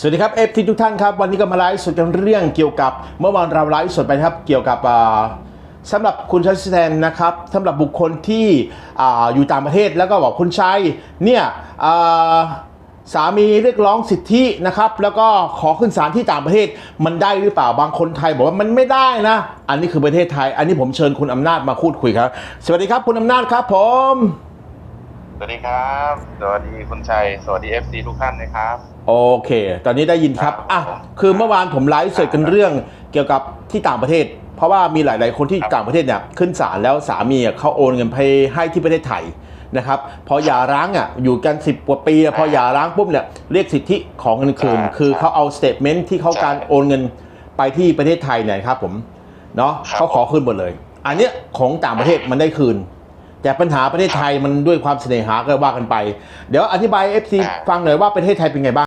สวัสดีครับเอฟทีทุกท่านครับ วันนี้ก็มาไลฟ์สดกันเรื่องเกี่ยวกับ เมื่อวานเราไลฟ์สดไปนะครับเกี่ยวกับอ่าสำหรับคุณชัยแทนนะครับสำหรับบุคคลที่ออยู่ต่างประเทศแล้วก็บอกคุณชัยเนี่ยสามีเรียกร้องสิทธินะครับ แล้วก็ขอขึ้นศาลที่ต่างประเทศมันได้หรือเปล่าบางคนไทยบอกว่ามันไม่ได้นะ อันนี้คือประเทศไทย อันนี้ผมเชิญคุณอำนาจมาพูดคุยครับ สวัสดีครับคุณอำนาจครับผม สวัสดีครับ สวัสดีคุณชัย สวัสดี FC ทุกท่านนะครับ โอเค ตอนนี้ได้ยินครับ อะ คือเมื่อวานผมไลฟ์สดกันเรื่องเกี่ยวกับที่ต่างประเทศ เพราะว่ามีหลาย ๆ คนที่ครับต่างประเทศเนี่ยขึ้นศาลแล้วสามีอะเขาโอนเงินไปให้ที่ประเทศไทยนะครับ พอหย่าร้างอะอยู่กัน 10กว่าปีอะพอหย่าร้างปุ๊บเนี่ยเรียกสิทธิของเงินคืน คือเขาเอาสเตทเมนต์ที่เขาการโอนเงินไปที่ประเทศไทยเนี่ยครับผม เนาะเขาขอคืนหมดเลย อันเนี้ยของต่างประเทศมันได้คืน แต่ปัญหาประเทศไทยมันด้วยความเสน่หาก็ว่ากันไป เดี๋ยวอธิบาย FC อ่าฟังหน่อยว่าประเทศไทยเป็นไงบ้าง